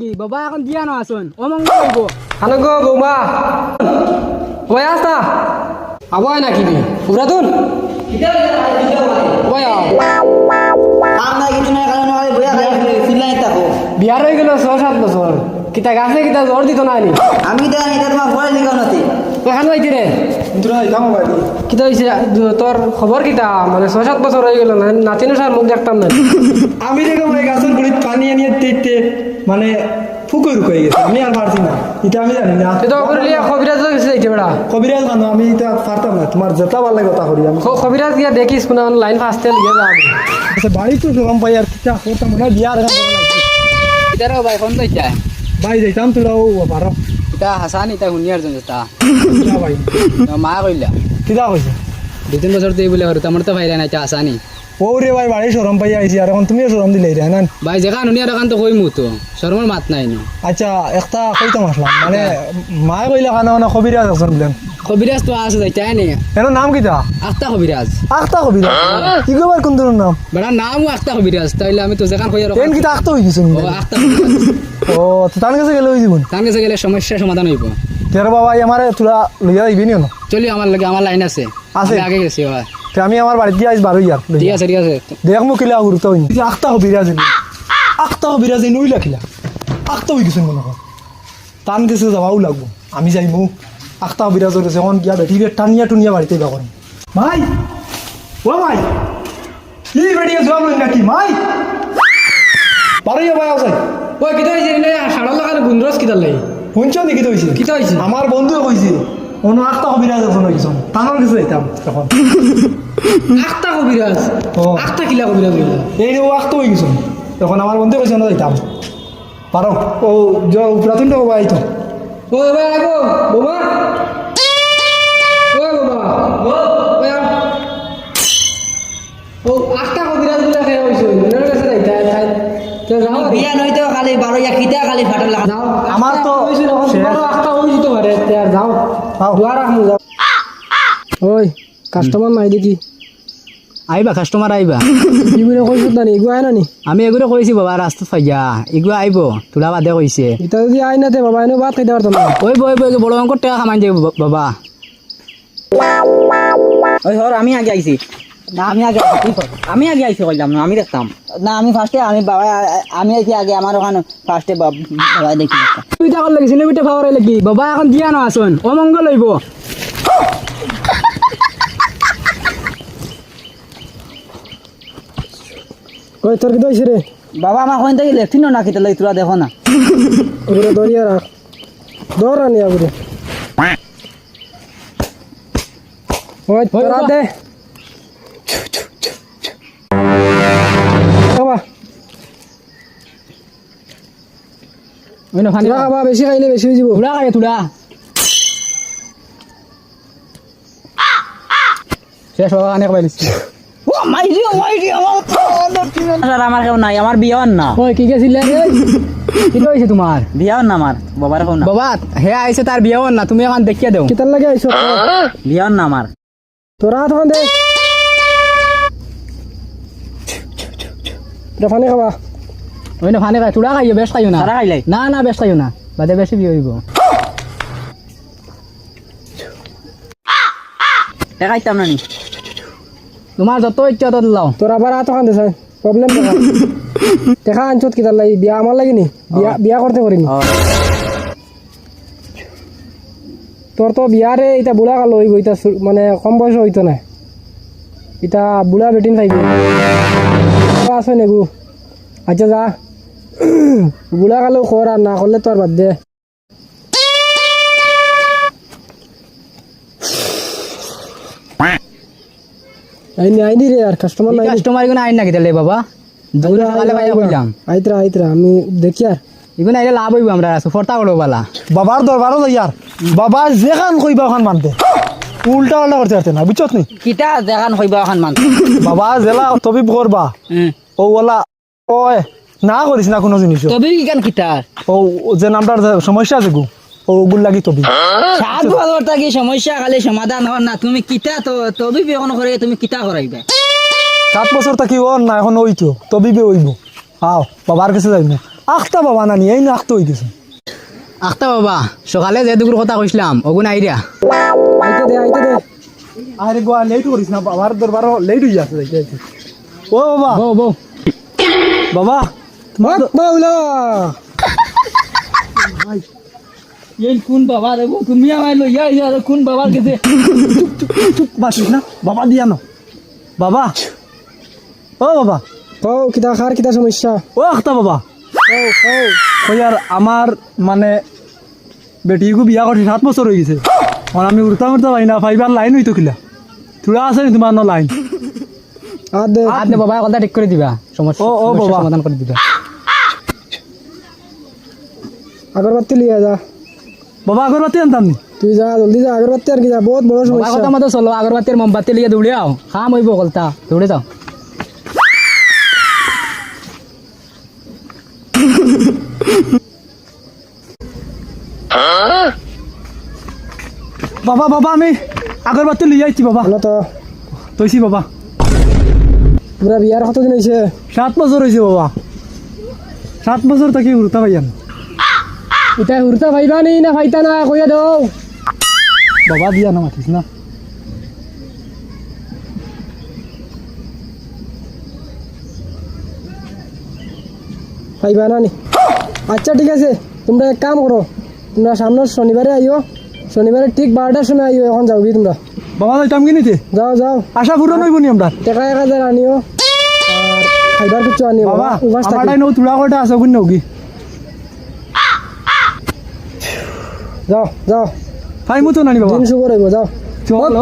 কি বাবা এখন দিয়া না আসুন অমঙ্গল হইব হানো গো বৌমা। ওই আসতা আবাই নাকি নি পুরাতন হয় বিয়ার হয়ে গেল ছ সাত বছর কিতা গাছে কিতা জ্বর দিত না নি? আমি তো এটা তোমার পড়ে লিখাও নাতি। খান পাইতি রে কিতা হয়েছে তোর খবর কিতা? মানে ছয় সাত বছর হয়ে গেল না নাতিনো সার মুখ দেখতাম না আমি দেখো ভাই গাছের গুড়িত পানি আনিয়ে তেতে মানে ফুকুর রুকাই গেছে আমি আর পারছি না। এটা আমি জানি না। তো করলি খবিরাজ গেছে যাইতে বেড়া। কবিরাজ গানো আমি এটা পারতাম না। তোমার যেটা ভালো লাগে কথা করি আমি। খবিরাজ গিয়া দেখিস কোন লাইন ফার্স্টে লিখে যা আচ্ছা বাড়ি তো গম পাই আর কিটা করতাম না বিয়ার গান লাগছে ভাই ফোন তো যায় ভাই যাইতাম তোরাও পারো ইতা হাসান ইতা শুনিয়ার জন্য তা ভাই? মা কইলা। কিতা কইছে দুই তিন বছর তুই বলে হরু তোমার তো ভাইরা নাই তা হাসানি ও রে ভাই বাড়ি পাই আইছি আর এখন তুমিও সরম দিলে রে না ভাই যেখান শুনিয়ার ওখান তো কই মুতো শর্মার মাত নাই নো। আচ্ছা একটা কইতাম আসলাম মানে মা কইলা কানা কবিরাজ আছেন বলেন কবিরাজ তো আছে যাইতাই নি এর নাম কিটা আখতা কবিরাজ আখতা কবিরাজ কি কবার কোন তোর নাম? বেড়া নামও আখতা কবিরাজ তাইলে আমি তো যেখান কইয়ার ট্রেন কিটা আখতা হই গেছে ও আখতা কবিরাজ ও তো তার কাছে গেলে হই জীবন তার কাছে গেলে সমস্যা সমাধান হইব। তেরো বাবা আমারে তোরা লইয়া দিবি নি না চলি আমার লাগে আমার লাইন আছে। আছে? আগে গেছি হয়। তে আমি আমার বাড়িতে আইস বারো ইয়ার ঠিক আছে ঠিক আছে। দেখ মো কিলা গুরুত্ব হইনি। আখতা হবি রাজে আখতা হবি রাজে নইলা কিলা? আখতা হই গেছেন মনে কর টান গেছে যাওয়াও লাগবো। আমি যাইমু। আখতা হবি রাজের কাছে এখন গিয়া বেটি টানিয়া টুনিয়া বাড়িতে বা করেন ভাই ও ভাই কি বেটিয়ে জবাব লই নাকি ভাই পারইয়া ভাই আছে ওই কিতা হয়েছে রে সাড়া লাগানো গুন্দ্রস কিতা লাই শুনছ নাকি তো হইছে? কিতা হয়েছে আমার বন্ধুও কইছে অনু আখতা হবি রাজ আছে নইছন টানোর কাছে যাইতাম তখন আখতা কবিরাজ ও। আখতা কিলা কবিরাজ হইলা এই রে ও আখতো হয়ে গেছে। তখন আমার বন্ধু কইছে না যাইতাম পারো ও প্রাথমিক বাবা আইতো ও গুলা খেয়ে মনের কাছে যাইতা তাই তো যাও বিয়া নইতো খালি বারো ইয়া খিতা খালি ফাটল লাগা। যাও। আমার তো হইছে না শেষ। তোমারও আখতা হইছে তো পারে যাও। যাও। দুয়ার রাখমু যাও। ওই কাস্টমার নাই দেখি। আইবা কাস্টমার আইবা। কি বলে কইছত না এগু আয় না নি আমি এগুলো কইছি বাবা রাস্তাত ফাইয়া এগুলো আইব তোলা বাদে কইছে এটা যদি আয় না তে বাবা এনে ভাত খাইতে পারতাম না ওই বই বই বড় অঙ্ক টাকা খামাই দেব বাবা। ওই হর আমি আগে আইছি না আমি আগে? আমি আগে আইছি কইলাম না আমি দেখতাম না আমি ফার্স্টে আমি বাবা আমি আইছি আগে আমার ওখানে ফার্স্টে বাবা দেখি। তুই টাকা লাগিছিল বিটা খাওয়ার লাগি। বাবা এখন দিয়া না আসুন অমঙ্গল হইব। কই তোর কি দইছে রে? বাবা আমার কোন থেকে লেফটিন না খেতে লাগি তোরা দেখো না। ওগুলো দরিয়া রাখ দৌড় আনি আগুরে ওই তোরা দে। বাবা। ওই না ফানি তোরা বেশি খাইলে বেশি হয়ে যাব। তুলা তুলা শেষ বাবা অনেক মাইরি আমার আমার কেউ নাই আমার বিয়ার না। ওই কি গেছিল? কি হইছে? তোমার? বিয়ার না আমার বাবার কেউ না। বাবা হে আইছে তার বিয়ে না তুমি এখন দেখিয়া দেও। কিতার লাগে আইছ? বিয়ার না আমার। তোরা তখন দে। দেখানে খাবা। ওই না ফানি খাই তুলা খাইও বেশ খাইও না। খাইলাই না না বেশ খাইও না। বাদে বেশি বিয়ে হইব। দেখাইতাম না নি। তোমার যত ইচ্ছা তত লাও তোরা আবার আতো খান দেছ প্রবলেম দেখা আনছত কিতার লাগি বিয়া আমার লাগি নি বিয়া বিয়া করতে পারিনি ও তোর তো বিয়ারে এটা বুড়া কালো হইব এটা সু- মানে কম বয়স হইতো না এটা বুড়া বেটিন পাইব আছে নেগু আচ্ছা যা বুড়া কালো কর আর না করলে তোর বাদ দে আইনি আইনি রে আর কাস্টমার নাই কাস্টমার এগুলো আইন নাকি তাহলে বাবা? দুগুলো সকালে পাইয়া কইলাম আইতরা আইতরা আমি দেখি আর। এগুলো আইলে লাভ হইব আমরা সুফরতা বড় বালা। বাবার দরবারও যাই আর। বাবা যেখান কইবা ওখান মানতে। উল্টা উল্টা করতে পারতে না বুঝছত নি? কিতা দেখান হইবা এখন মান বাবা জেলা তবিব করবা। ও ওলা ওই না করিস না কোনো জিনিস তবে কি কান কিতা ও যে নামটার সমস্যা আছে গু। ওগুল লাগি তবি। সাত বছর থাকি সমস্যা খালি সমাধান হন না। তুমি কিতা তো তবে বিয়ে করে তুমি কিতা করাইবা? সাত বছর থাকি ও না এখন ওইতো তবি বে ওইব আও বাবার কাছে যাইব আখতা বাবা নানি এই না আখতা গেছে আখতা বাবা সকালে যে দুপুর কথা কইছিলাম অগুন আইডিয়া আইতে দে আইতে দে। আরে গোয়া লেট করিস না বাবার দরবার লেট হয়ে যাচ্ছে যাইতে। ও বাবা। বৌ বৌ। বাবা বাক বাউলা কোন বাবা রে তুমি আমায় লইয়া আইয়া কোন বাবার কাছে? চুপ বাসিস না বাবা দিয়া না বাবা। ও বাবা। কও কিতা খার কিতা সমস্যা? ও আখতা বাবা। আর আমার মানে বেটিকু বিয়া করছে সাত বছর হয়ে গেছে। আর আমি উড়তা উড়তা পাই না ফাইবার লাইন হইতো কিলা থোড়া আছে নি তোমার ন লাইন? বাবা কথা ঠিক করে দিবা। সমস্যা ও, ও, বাবা। সমাধান করে দিবা। আগরবাতি লিয়ে যা বাবা আগরবাতি আনতাম তুই যা জলদি যা আগরবাতি আর কি যা বহুত বড় সমস্যা। কথা মতো চলো আগরবাতির মোমবাতি লিয়ে দৌড়ে আও খাম হইব কলতা দৌড়ে যাও। বাবা বাবা আমি আগরবাতি লিয়ে আইছি বাবা। হলো তো। তৈছি বাবা। তোমরা বিয়ার কতদিন হয়েছে সাত বছর হয়েছে বাবা। সাত বছর থাকি উড়তা পাইয়ান এটা হুরতা ভাইবা নি না ভাইতা না কইয়া দাও বাবা দিয়া না মাতিস না? ভাইবা না নি? আচ্ছা ঠিক আছে। তোমরা এক কাম করো। তোমরা সামনের শনিবারে আইও শনিবারে ঠিক বারোটার সময় আইও এখন যাও কি তোমরা। বাবা যাইতাম কি নিতে? যাও যাও। আশা পূরণ হইব নি আমরা? টাকা এক হাজার আনিও আর খাইবার কিছু আনিও বাবা উপাস থাকি। তুলা কয়টা আছে কোন নৌকি যাও যাও। ফাইমু তো নানি বাবা। শুভ রইব যাও। চল,